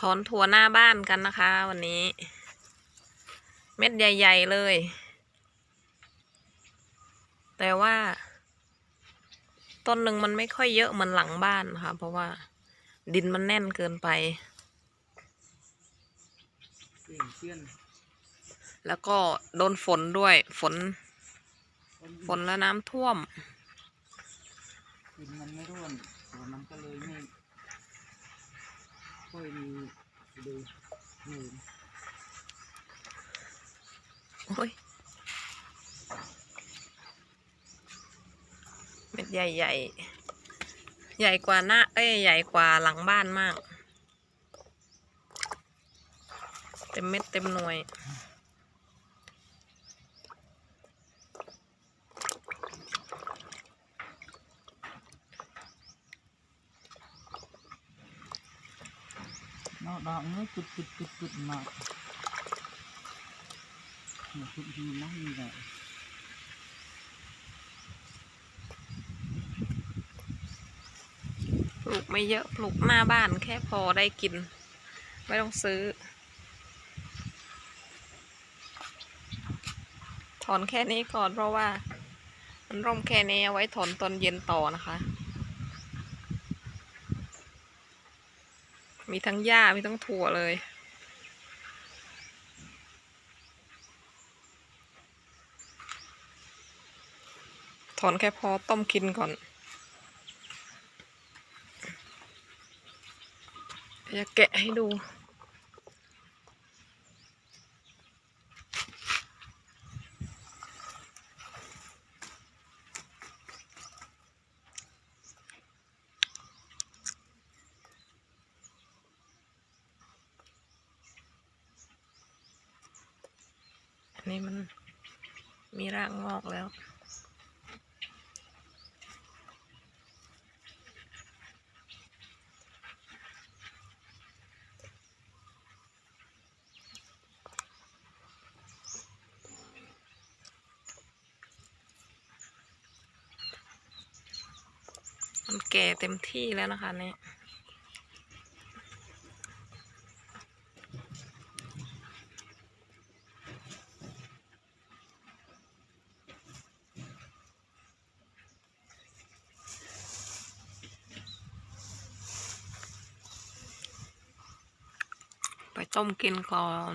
ถอนถั่วหน้าบ้านกันนะคะ วันนี้ เม็ดใหญ่ ๆเลย แต่ว่า ต้นหนึ่งมันไม่ค่อยเยอะเหมือนหลังบ้านนะคะเพราะว่า ดินมันแน่นเกินไปแล้วก็โดนฝนด้วย ฝน ฝนและน้ำท่วมดินมันไม่ร่วนตัวมันก็เลยไม่ ค่อยมีดูหนึ่งโอ้ยเม็ดใหญ่ใหญ่ใหญ่กว่าหน้าเอ้ยใหญ่กว่าหลังบ้านมาก เต็มเม็ดเต็มหน่วย นาะดอกนี้จุดจุดจุดจุดมาเนี่ยจุดดีนะนี่แหละปลูกไม่เยอะปลูกหน้าบ้านแค่พอได้กิน ไม่ต้องซื้อ ถอนแค่นี้ก่อนเพราะว่า มันร่มแค่นี้เอาไว้ถอนตอนเย็นต่อนะคะ มีทั้งหญ้ามีทั้งถั่วเลย ถอนแค่พอต้มกินก่อน จะแกะให้ดู นนี้มันมีรากงอกแล้ว มันแก่เต็มที่แล้วนะคะเนี่ย ต้มกินก่อน